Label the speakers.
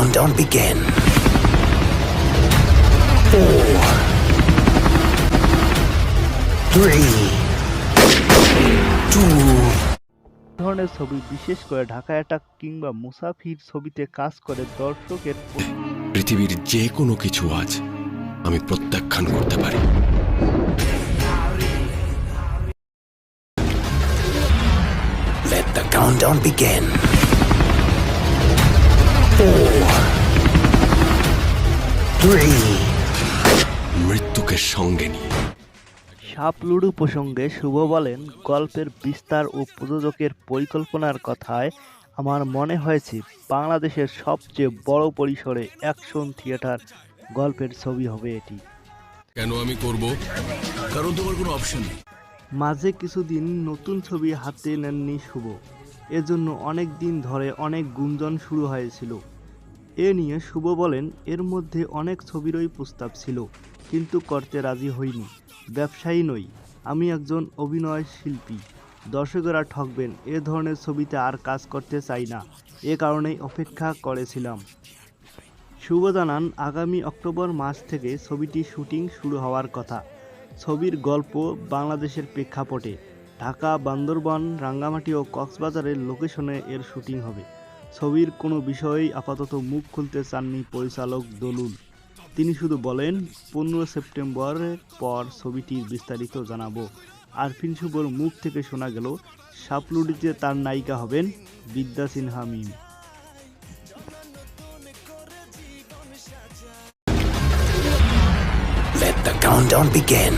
Speaker 1: countdown begin. Four, three, two,
Speaker 2: ধরনের ছবি বিশেষ করে ঢাকা অ্যাটাক কিংবা মুসাফির ছবিতে কাজ করে দর্শকের
Speaker 3: পৃথিবীর যে কোনো কিছু আজ আমি প্রত্যাখ্যান করতে পারি।
Speaker 1: Let the countdown begin.
Speaker 3: মৃত্যুকে সঙ্গে নিয়ে।
Speaker 2: সাপ লুডু প্রসঙ্গে শুভ বলেন গল্পের বিস্তার ও প্রযোজকের পরিকল্পনার কথায় আমার মনে হয়েছে বাংলাদেশের সবচেয়ে বড় পরিসরে অ্যাকশন থিয়েটার গল্পের ছবি হবে এটি।
Speaker 3: কেন আমি করব? কারণ তোমার কোনো অপশন নেই।
Speaker 2: মাঝে কিছুদিন নতুন ছবি হাতে নেননি শুভ। এজন্য অনেক দিন ধরে অনেক গুঞ্জন শুরু হয়েছিল। এ নিয়ে শুভ বলেন, এর মধ্যে অনেক ছবিরই প্রস্তাব ছিল, কিন্তু করতে রাজি হইনি। ব্যবসায়ী নই। আমি একজন অভিনয় শিল্পী। দর্শকেরা ঠকবেন, এ ধরনের ছবিতে আর কাজ করতে চাই না। এ কারণেই অপেক্ষা করেছিলাম। শুভ জানান, আগামী অক্টোবর মাস থেকে ছবিটি শুটিং শুরু হওয়ার কথা। ছবির গল্প বাংলাদেশের প্রেক্ষাপটে। ঢাকা, বান্দরবান, রাঙ্গামাটি ও কক্সবাজারের লোকেশনে এর শুটিং হবে। ছবির কোনো বিষয়েই আপাতত মুখ খুলতে চাননি পরিচালক দলুল তিনি শুধু বলেন, পনেরো সেপ্টেম্বরের পর ছবিটির বিস্তারিত জানাব। আরফিন শুভর মুখ থেকে শোনা গেল সাপলুডিতে তার নায়িকা হবেন বিদ্যা Sinha Mim.
Speaker 1: Let the countdown begin.